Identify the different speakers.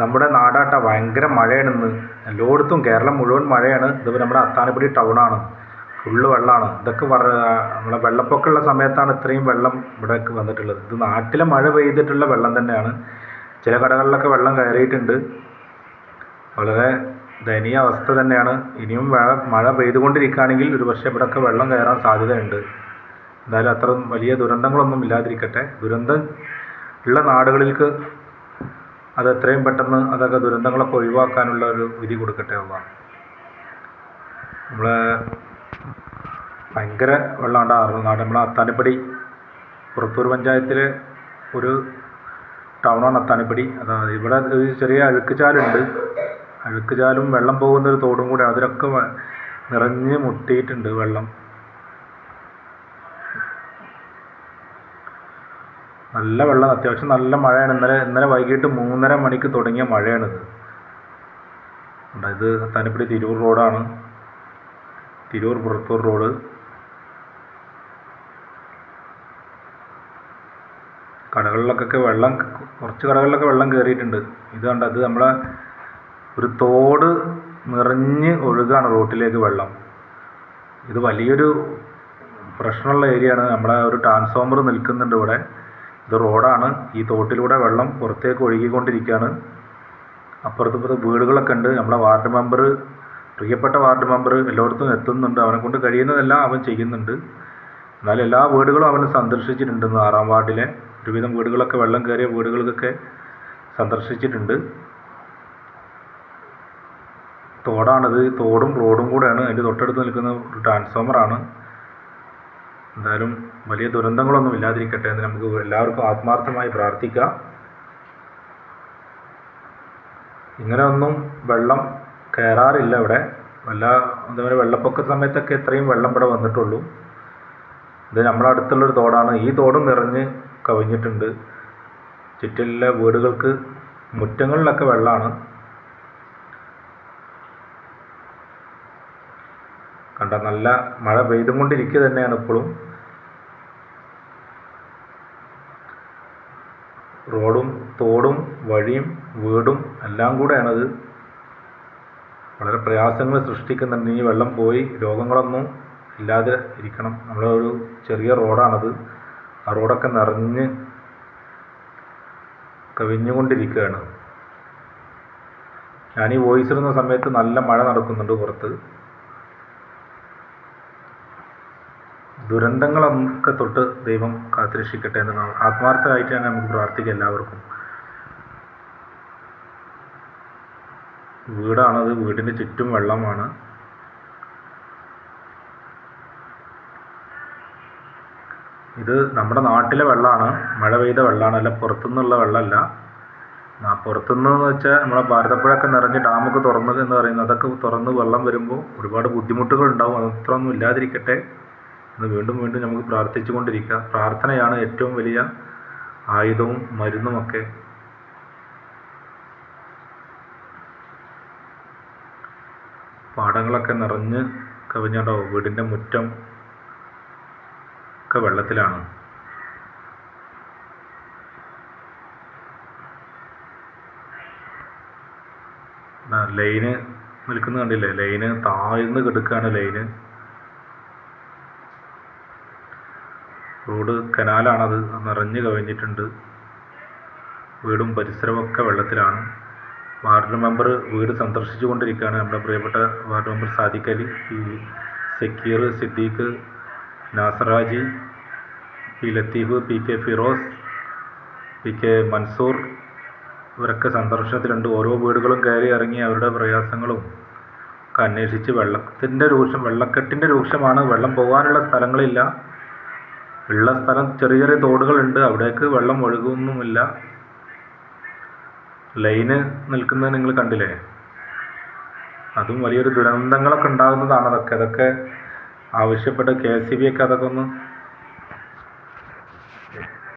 Speaker 1: നമ്മുടെ നാടാട്ട ഭയങ്കര മഴയാണ് ഇന്ന് എല്ലായിടത്തും കേരളം മുഴുവൻ മഴയാണ്. ഇതിപ്പോൾ നമ്മുടെ അത്താണിപ്പടി ടൗണാണ്. ഫുള്ള് വെള്ളമാണ് ഇതൊക്കെ നമ്മളെ വെള്ളപ്പൊക്കമുള്ള സമയത്താണ് ഇത്രയും വെള്ളം ഇവിടേക്ക് വന്നിട്ടുള്ളത്. ഇത് നാട്ടിലെ മഴ പെയ്തിട്ടുള്ള വെള്ളം തന്നെയാണ്. ചില കടകളിലൊക്കെ വെള്ളം കയറിയിട്ടുണ്ട്. വളരെ ദയനീയ അവസ്ഥ തന്നെയാണ്. ഇനിയും മഴ മഴ പെയ്തുകൊണ്ടിരിക്കുകയാണെങ്കിൽ ഒരു പക്ഷേ ഇവിടെയൊക്കെ വെള്ളം കയറാൻ സാധ്യതയുണ്ട്. എന്തായാലും അത്ര വലിയ ദുരന്തങ്ങളൊന്നും ഇല്ലാതിരിക്കട്ടെ. ദുരന്തം ഉള്ള നാടുകളിലേക്ക് അത് എത്രയും പെട്ടെന്ന് അതൊക്കെ ദുരന്തങ്ങളൊക്കെ ഒഴിവാക്കാനുള്ള ഒരു വിധി കൊടുക്കട്ടെ ഉള്ള നമ്മൾ ഭയങ്കര വെള്ളം ഉണ്ടാകാറുണ്ട് നാട്. നമ്മളെ അത്താണിപ്പടി പുറത്തൂർ പഞ്ചായത്തിലെ ഒരു ടൗണാണ് അത്താണിപ്പടി. അതായത് ഇവിടെ ഒരു ചെറിയ അഴുക്കുചാലുണ്ട്. അഴുക്കുചാലും വെള്ളം പോകുന്ന ഒരു തോടും കൂടെ അതിലൊക്കെ നിറഞ്ഞ് മുട്ടിയിട്ടുണ്ട് വെള്ളം. നല്ല വെള്ളം അത്യാവശ്യം നല്ല മഴയാണ്. ഇന്നലെ ഇന്നലെ വൈകിട്ട് മൂന്നര മണിക്ക് തുടങ്ങിയ മഴയാണിത്. ഇത് തനിപ്പടി തിരൂർ റോഡാണ്. തിരൂർ പുറത്തൂർ റോഡ്. കടകളിലൊക്കെ വെള്ളം കുറച്ച് കടകളിലൊക്കെ വെള്ളം കയറിയിട്ടുണ്ട് ഇത് കണ്ട അത് നമ്മളെ ഒരു തോട് നിറഞ്ഞ് ഒഴുകാണ് റോട്ടിലേക്ക് വെള്ളം. ഇത് വലിയൊരു പ്രശ്നമുള്ള ഏരിയയാണ്. നമ്മളെ ഒരു ട്രാൻസ്ഫോമർ നിൽക്കുന്നുണ്ട് ഇവിടെ. ഇത് റോഡാണ്. ഈ തോട്ടിലൂടെ വെള്ളം പുറത്തേക്ക് ഒഴുകിക്കൊണ്ടിരിക്കുകയാണ്. അപ്പുറത്ത് ഇപ്പുറത്ത് വീടുകളൊക്കെ ഉണ്ട്. നമ്മുടെ വാർഡ് മെമ്പർ പ്രിയപ്പെട്ട വാർഡ് മെമ്പർ എല്ലായിടത്തും എത്തുന്നുണ്ട്. അവനെ കൊണ്ട് കഴിയുന്നതെല്ലാം അവൻ ചെയ്യുന്നുണ്ട്. എന്നാലും എല്ലാ വീടുകളും അവൻ സന്ദർശിച്ചിട്ടുണ്ട് ആറാം വാർഡിലെ ഒരുവിധം വീടുകളൊക്കെ വെള്ളം കയറിയ വീടുകൾക്കൊക്കെ സന്ദർശിച്ചിട്ടുണ്ട്. തോടാണിത്. തോടും റോഡും കൂടെയാണ്. അതിന്റെ തൊട്ടടുത്ത് നിൽക്കുന്ന ഒരു ട്രാൻസ്ഫോമറാണ് എന്തായാലും വലിയ ദുരന്തങ്ങളൊന്നും ഇല്ലാതിരിക്കട്ടെ എന്ന് നമുക്ക് എല്ലാവർക്കും ആത്മാർത്ഥമായി പ്രാർത്ഥിക്കാം. ഇങ്ങനെ ഒന്നും വെള്ളം കയറാറില്ല ഇവിടെ. വല്ല എന്താ വെള്ളപ്പൊക്ക സമയത്തൊക്കെ ഇത്രയും വെള്ളം ഇവിടെ വന്നിട്ടുള്ളൂ. ഇത് നമ്മുടെ അടുത്തുള്ളൊരു തോടാണ്. ഈ തോടും നിറഞ്ഞ് കവിഞ്ഞിട്ടുണ്ട്. ചുറ്റിലെ വീടുകൾക്ക് മുറ്റങ്ങളിലൊക്കെ വെള്ളമാണ് കണ്ട നല്ല മഴ പെയ്തുകൊണ്ടിരിക്കുക തന്നെയാണ് ഇപ്പോഴും. റോഡും തോടും വഴിയും വീടും എല്ലാം കൂടെയാണത്. വളരെ പ്രയാസങ്ങൾ സൃഷ്ടിക്കുന്നുണ്ട്. ഈ വെള്ളം പോയി രോഗങ്ങളൊന്നും ഇല്ലാതെ ഇരിക്കണം. നമ്മുടെ ഒരു ചെറിയ റോഡാണത്. ആ റോഡൊക്കെ നിറഞ്ഞ് കവിഞ്ഞുകൊണ്ടിരിക്കുകയാണ്. ഞാൻ ഈ വോയിസ് ഇടുന്ന സമയത്ത് നല്ല മഴ നടക്കുന്നുണ്ട് പുറത്ത്. ദുരന്തങ്ങളൊക്കെ തൊട്ട് ദൈവം കാത്തുരക്ഷിക്കട്ടെ എന്ന് ആത്മാർത്ഥമായിട്ട് തന്നെ നമുക്ക് പ്രാർത്ഥിക്കാം എല്ലാവർക്കും. വീടാണത് വീടിന് ചുറ്റും വെള്ളമാണ്. ഇത് നമ്മുടെ നാട്ടിലെ വെള്ളമാണ്. മഴ പെയ്ത വെള്ളമാണ്. അല്ല പുറത്തുനിന്നുള്ള വെള്ളമല്ല. പുറത്തുനിന്ന് വെച്ചാൽ നമ്മളെ ഭാരതപ്പുഴയൊക്കെ നിറഞ്ഞ് ഡാമൊക്കെ തുറന്നത് എന്ന് പറയുന്നത് അതൊക്കെ തുറന്ന് വെള്ളം വരുമ്പോൾ ഒരുപാട് ബുദ്ധിമുട്ടുകൾ ഉണ്ടാവും. അത്രയൊന്നും ഇല്ലാതിരിക്കട്ടെ. എന്ന് വീണ്ടും വീണ്ടും നമുക്ക് പ്രാർത്ഥിച്ചു കൊണ്ടിരിക്കുക പ്രാർത്ഥനയാണ് ഏറ്റവും വലിയ ആയുധവും മരുന്നുമൊക്കെ പാടങ്ങളൊക്കെ നിറഞ്ഞ് കവിഞ്ഞാണ്ടോ വീടിന്റെ മുറ്റം ഒക്കെ വെള്ളത്തിലാണ്. ലൈന് നിൽക്കുന്നത് കണ്ടില്ലേ? ലൈന് താഴ്ന്ന് കിടക്കുകയാണ് ലൈന്. റോഡ് കനാലാണത് നിറഞ്ഞു കവിഞ്ഞിട്ടുണ്ട് വീടും പരിസരമൊക്കെ വെള്ളത്തിലാണ്. വാർഡ് മെമ്പർ വീട് സന്ദർശിച്ചു കൊണ്ടിരിക്കുകയാണ് നമ്മുടെ പ്രിയപ്പെട്ട ward member Sadiq Ali Zakir Siddique Nasarji P. Latheef P. K. Firoz P. K. Mansoor. ഇവരൊക്കെ സന്ദർശനത്തിലുണ്ട്. ഓരോ വീടുകളും കയറി ഇറങ്ങി അവരുടെ പ്രയാസങ്ങളും ഒക്കെ അന്വേഷിച്ച് വെള്ളത്തിന്റെ രൂക്ഷം വെള്ളക്കെട്ടിന്റെ രൂക്ഷമാണ്. വെള്ളം പോകാനുള്ള സ്ഥലങ്ങളില്ല. ഉള്ള സ്ഥലം ചെറിയ ചെറിയ തോടുകളുണ്ട്. അവിടേക്ക് വെള്ളം ഒഴുകുന്നുമില്ല. ലൈന് നിൽക്കുന്നത് നിങ്ങൾ കണ്ടില്ലേ? അതും വലിയൊരു ദുരന്തങ്ങളൊക്കെ ഉണ്ടാകുന്നതാണ് അതൊക്കെ. അതൊക്കെ ആവശ്യപ്പെട്ട് കെ എസ് സി ബി ഒക്കെ അതൊക്കെ ഒന്ന്